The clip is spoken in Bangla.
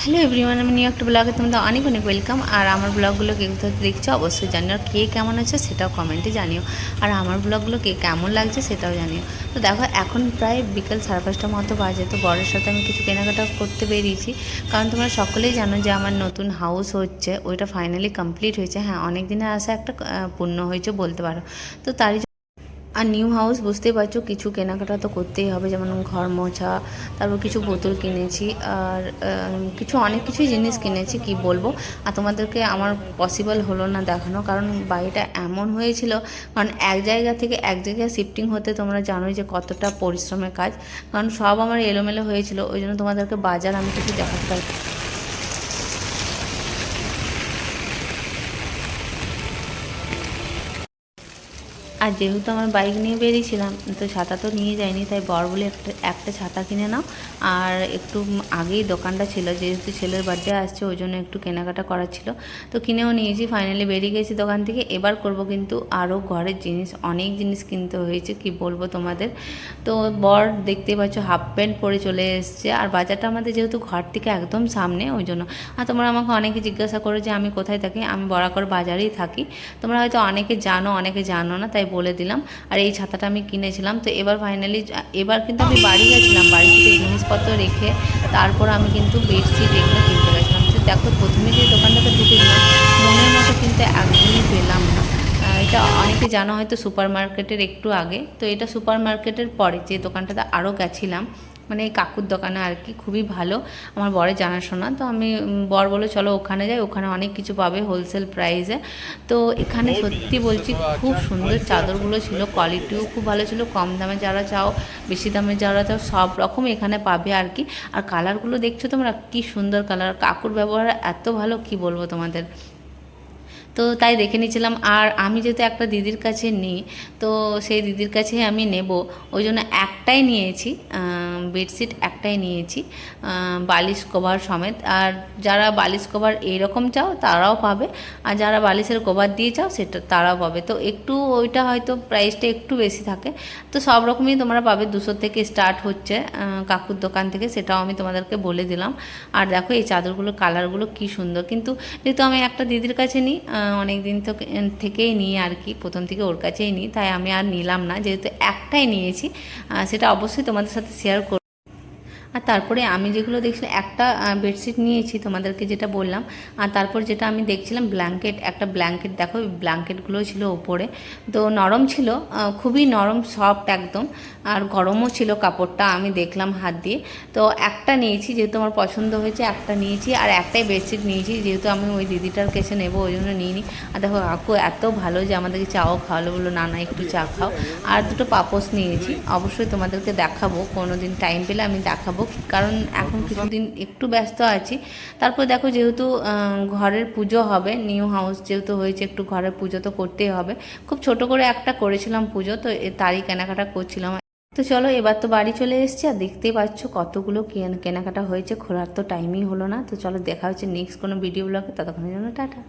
হ্যালো এভরিওয়ান, আমি নিউ একটা ব্লগে তোমাদের অনেক অনেক ওয়েলকাম। আর আমার ব্লগগুলো কে কোথাও দেখছ অবশ্যই জানিও। কে কেমন আছে সেটাও কমেন্টে জানিও। আর আমার ব্লগগুলো কে কেমন লাগছে সেটাও জানিও। তো দেখো, এখন প্রায় বিকেল সাড়ে পাঁচটার মতো বাজে। তো বরের সাথে আমি কিছু কেনাকাটা করতে বেরিয়েছি। কারণ তোমরা সকলেই জানো যে আমার নতুন হাউস হচ্ছে, ওইটা ফাইনালি কমপ্লিট হয়েছে। হ্যাঁ অনেক দিনের আসা একটা পূর্ণ হয়েছে বলতে পারো। তো তারই আর নিউ হাউস বুঝতেই পারছ, কিছু কেনাকাটা তো করতেই হবে, যেমন ঘর মোছা, তারপর কিছু বোতল কিনেছি, আর কিছু অনেক কিছুই জিনিস কিনেছি, কি বলব? আর তোমাদেরকে আমার পসিবল হলো না দেখানো, কারণ বাড়িটা এমন হয়েছিল, কারণ এক জায়গা থেকে এক জায়গায় শিফটিং হতে তোমরা জানোই যে কতটা পরিশ্রমের কাজ, কারণ সব আমার এলোমেলো হয়েছিল, ওই জন্য তোমাদেরকে বাজার আমি কিছু দেখাতে পারি আর যেহেতু আমার বাইক নিয়ে বেরিয়েছিলাম, তো ছাতা তো নিয়ে যাইনি, তাই বর বলে একটা একটা ছাতা কিনে নাও। আর একটু আগেই দোকানটা ছিল, যেহেতু ছেলের বার্থডে আসছে, ওই জন্য একটু কেনাকাটা করার ছিল। তো কিনেও নিয়েছি ফাইনালি বেরিয়ে গেছি দোকান থেকে। এবার করব কিন্তু আরও ঘরের জিনিস, অনেক জিনিস কিনতে হয়েছে, কি বলব তোমাদের। তো বর দেখতে পাচ্ছ হাফ প্যান্ট পরে চলে এসছে, আর বাজারটা আমাদের যেহেতু ঘর থেকে একদম সামনে, ওই জন্য। আর তোমরা আমাকে অনেকে জিজ্ঞাসা করো যে আমি কোথায় থাকি, আমি বরাকর বাজারেই থাকি। তোমরা হয়তো অনেকে জানো অনেকে জানো না, তাই বলে দিলাম। আর এই ছাতাটা আমি কিনেছিলাম। তো এবার ফাইনালি এবার কিন্তু আমি বাড়ি গেছিলাম। বাড়ি থেকে জিনিসপত্র রেখে তারপর আমি কিন্তু বেডশিট এগুলো কিনতে গেছিলাম। তো দেখো, প্রথমে যে দোকানটাতে ঢুকেছিলাম, মনের মতো কিন্তু একদমই পেলাম না। এটা অনেকে জানা হয়তো সুপার মার্কেটের একটু আগে। তো এটা সুপার মার্কেটের পরে যে দোকানটাতে আরও গেছিলাম মানে এই কাকুর দোকানে আর কি খুবই ভালো। আমার বরের জানাশোনা তো আমি বর বলে চলো ওখানে যাই ওখানে অনেক কিছু পাবে হোলসেল প্রাইসে তো এখানে সত্যি বলছি খুব সুন্দর চাদরগুলো ছিল কোয়ালিটিও খুব ভালো ছিল কম দামে যারা চাও বেশি দামে যারা চাও সব রকম এখানে পাবে আর কি। আর কালারগুলো দেখছ তোমরা কি সুন্দর কালার কাকুর ব্যবহার এত ভালো কি বলব তোমাদের? তো তাই দেখে নিয়েছিলাম। আর আমি যেহেতু একটা দিদির কাছে নিই তো সেই দিদির কাছে আমি নেব। ওই জন্য একটাই নিয়েছি বেডশিট একটাই নিয়েছি বালিশ কভার সমেত। আর যারা বালিশ কভার এইরকম চাও তারাও পাবে, আর যারা বালিশের কভার দিয়ে চাও সেটা তারাও পাবে। তো একটু ওইটা হয়তো প্রাইসটা একটু বেশি থাকে। তো সব রকমই তোমরা পাবে, দুশো থেকে স্টার্ট হচ্ছে কাকুর দোকান থেকে, সেটাও আমি তোমাদেরকে বলে দিলাম। আর দেখো এই চাদরগুলোর কালারগুলো কি সুন্দর। কিন্তু যেহেতু আমি একটা দিদির কাছে নিই অনেক দিন থেকেই নিই আর কি, প্রথম থেকে ওর কাছেই নিই, তাই আমি আর নিলাম না। যেহেতু একটাই নিয়েছি সেটা অবশ্যই তোমাদের সাথে শেয়ার আর তারপরে আমি যেগুলো দেখছিলাম, একটা বেডশিট নিয়েছি তোমাদেরকে যেটা বললাম, আর তারপর যেটা আমি দেখছিলাম ব্ল্যাঙ্কেট একটা ব্ল্যাঙ্কেট দেখো ব্ল্যাঙ্কেটগুলো ছিল ওপরে তো নরম ছিল খুবই নরম সফট একদম, আর গরমও ছিল কাপড়টা, আমি দেখলাম হাত দিয়ে, তো একটা নিয়েছি যেহেতু আমার পছন্দ হয়েছে, একটা নিয়েছি, আর একটাই বেডশিট নিয়েছি, যেহেতু আমি ওই দিদিটার কাছে নেব, ওই জন্য নিইনি, আর দেখো কাকু এত ভালো যে আমাদেরকে চাও খাওয়ালো, বলল, না না, একটু চা খাও। আর দুটো পাপোস নিয়েছি, অবশ্যই তোমাদেরকে দেখাবো কোনো দিন টাইম পেলে আমি দেখাবো কারণ এখন কিছুদিন একটু ব্যস্ত আছি। তারপর দেখো যেহেতু ঘরের পুজো হবে নিউ হাউস যেহেতু হয়েছে, একটু ঘরের পুজো তো করতেই হবে। খুব ছোট করে একটা করেছিলাম পুজো, তো তারই কেনাকাটা করছিলাম। তো চলো, এবার তো বাড়ি চলে এসেছি, আর দেখতেই পাচ্ছ কতগুলো কেনাকাটা হয়েছে, খোলার তো টাইমই হলো না। তো চলো, দেখা হচ্ছে নেক্সট কোনো ভিডিও ব্লগে ততক্ষণের জন্য টাটা।